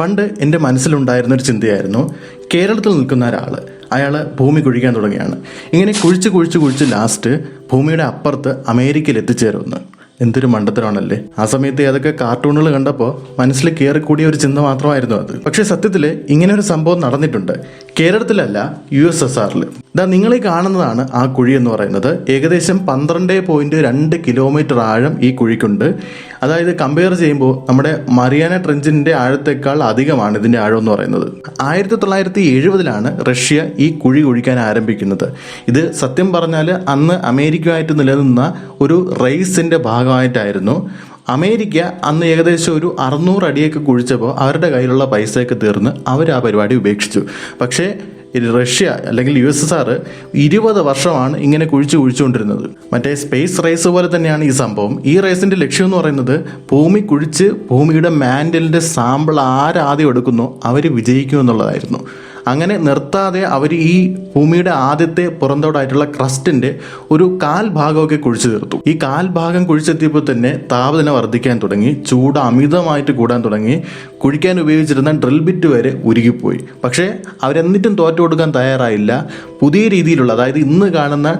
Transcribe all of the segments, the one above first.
പണ്ട് എന്റെ മനസ്സിലുണ്ടായിരുന്ന ഒരു ചിന്തയായിരുന്നു കേരളത്തിൽ നിൽക്കുന്ന ഒരാൾ അയാൾ ഭൂമി കുഴിക്കാൻ തുടങ്ങിയാണ്. ഇങ്ങനെ കുഴിച്ച് കുഴിച്ച് കുഴിച്ച് ലാസ്റ്റ് ഭൂമിയുടെ അപ്പുറത്ത് അമേരിക്കയിൽ എത്തിച്ചേരുമെന്ന് എന്തൊരു മണ്ടത്തരമാണല്ലേ. ആ സമയത്ത് ഏതൊക്കെ കാർട്ടൂണുകൾ കണ്ടപ്പോൾ മനസ്സിൽ കയറിക്കൂടിയ ഒരു ചിന്ത മാത്രമായിരുന്നു അത്. പക്ഷേ സത്യത്തിൽ ഇങ്ങനെ ഒരു സംഭവം നടന്നിട്ടുണ്ട്. കേരളത്തിലല്ല യു എസ് എസ് ആറിൽ. ഇതാ നിങ്ങളീ കാണുന്നതാണ് ആ കുഴി എന്ന് പറയുന്നത്. ഏകദേശം പന്ത്രണ്ട് പോയിന്റ് രണ്ട് കിലോമീറ്റർ ആഴം ഈ കുഴിക്കുണ്ട്. അതായത് കമ്പയർ ചെയ്യുമ്പോൾ നമ്മുടെ മറിയാന ട്രെഞ്ചിന്റെ ആഴത്തേക്കാൾ അധികമാണ് ഇതിന്റെ ആഴം എന്ന് പറയുന്നത്. ആയിരത്തി തൊള്ളായിരത്തി എഴുപതിലാണ് റഷ്യ ഈ കുഴി കുഴിക്കാൻ ആരംഭിക്കുന്നത്. ഇത് സത്യം പറഞ്ഞാൽ അന്ന് അമേരിക്കയുമായിട്ട് നിലനിന്ന ഒരു റേസിന്റെ ഭാഗമായിട്ടായിരുന്നു. അമേരിക്ക അന്ന് ഏകദേശം ഒരു അറുന്നൂറ് അടിയൊക്കെ കുഴിച്ചപ്പോൾ അവരുടെ കയ്യിലുള്ള പൈസയൊക്കെ തീർന്ന് അവർ ആ പരിപാടി ഉപേക്ഷിച്ചു. പക്ഷേ റഷ്യ അല്ലെങ്കിൽ യു എസ് എസ് ആർ ഇരുപത് വർഷമാണ് ഇങ്ങനെ കുഴിച്ചു കുഴിച്ചുകൊണ്ടിരുന്നത്. മറ്റേ സ്പേസ് റേസ് പോലെ തന്നെയാണ് ഈ സംഭവം. ഈ റേസിന്റെ ലക്ഷ്യം എന്ന് പറയുന്നത് ഭൂമി കുഴിച്ച് ഭൂമിയുടെ മാൻഡലിന്റെ സാമ്പിൾ ആരാദ്യം എടുക്കുന്നു അവർ വിജയിക്കും എന്നുള്ളതായിരുന്നു. അങ്ങനെ നിർത്താതെ അവർ ഈ ഭൂമിയുടെ ആദ്യത്തെ പുറന്തോടായിട്ടുള്ള ക്രസ്റ്റിന്റെ ഒരു കാൽ ഭാഗമൊക്കെ കുഴിച്ചു തീർത്തു. ഈ കാൽ ഭാഗം കുഴിച്ചെത്തിയപ്പോൾ തന്നെ താപനില വർദ്ധിക്കാൻ തുടങ്ങി ചൂട് അമിതമായിട്ട് കൂടാൻ തുടങ്ങി. കുഴിക്കാൻ ഉപയോഗിച്ചിരുന്ന ഡ്രിൽ ബിറ്റ് വരെ ഉരുകിപ്പോയി. പക്ഷേ അവരെന്നിട്ടും തോറ്റു കൊടുക്കാൻ തയ്യാറായില്ല. പുതിയ രീതിയിലുള്ള അതായത് ഇന്ന് കാണുന്ന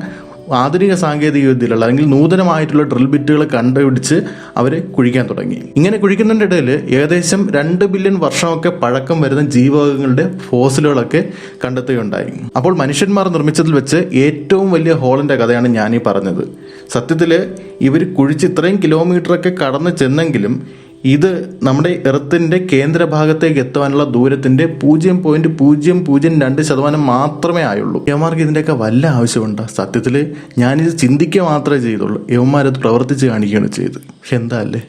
ആധുനിക സാങ്കേതിക വിദ്യയിലുള്ള അല്ലെങ്കിൽ നൂതനമായിട്ടുള്ള ഡ്രിൽ ബിറ്റുകൾ കണ്ടുപിടിച്ച് അവർ കുഴിക്കാൻ തുടങ്ങി. ഇങ്ങനെ കുഴിക്കുന്നതിന്റെ ഇടയിൽ ഏകദേശം രണ്ട് ബില്യൺ വർഷമൊക്കെ പഴക്കം വരുന്ന ജീവകങ്ങളുടെ ഫോസിലുകളൊക്കെ കണ്ടെത്തുകയുണ്ടായി. അപ്പോൾ മനുഷ്യന്മാർ നിർമ്മിച്ചതിൽ വെച്ച് ഏറ്റവും വലിയ ഹോളിന്റെ കഥയാണ് ഞാനീ പറഞ്ഞത്. സത്യത്തിൽ ഇവർ കുഴിച്ച് ഇത്രയും കിലോമീറ്ററൊക്കെ കടന്ന് ചെന്നെങ്കിലും ഇത് നമ്മുടെ എർത്തിന്റെ കേന്ദ്രഭാഗത്തേക്ക് എത്തുവാനുള്ള ദൂരത്തിന്റെ പൂജ്യം പോയിന്റ് പൂജ്യം പൂജ്യം രണ്ട് ശതമാനം മാത്രമേ ആയുള്ളൂ. യവന്മാർക്ക് ഇതിന്റെയൊക്കെ വല്ല ആവശ്യമുണ്ടോ? സത്യത്തിൽ ഞാനിത് ചിന്തിക്കുക മാത്രമേ ചെയ്തുള്ളൂ. യവന്മാരത് പ്രവർത്തിച്ച് കാണിക്കുകയാണ് ചെയ്ത് എന്താ അല്ലേ?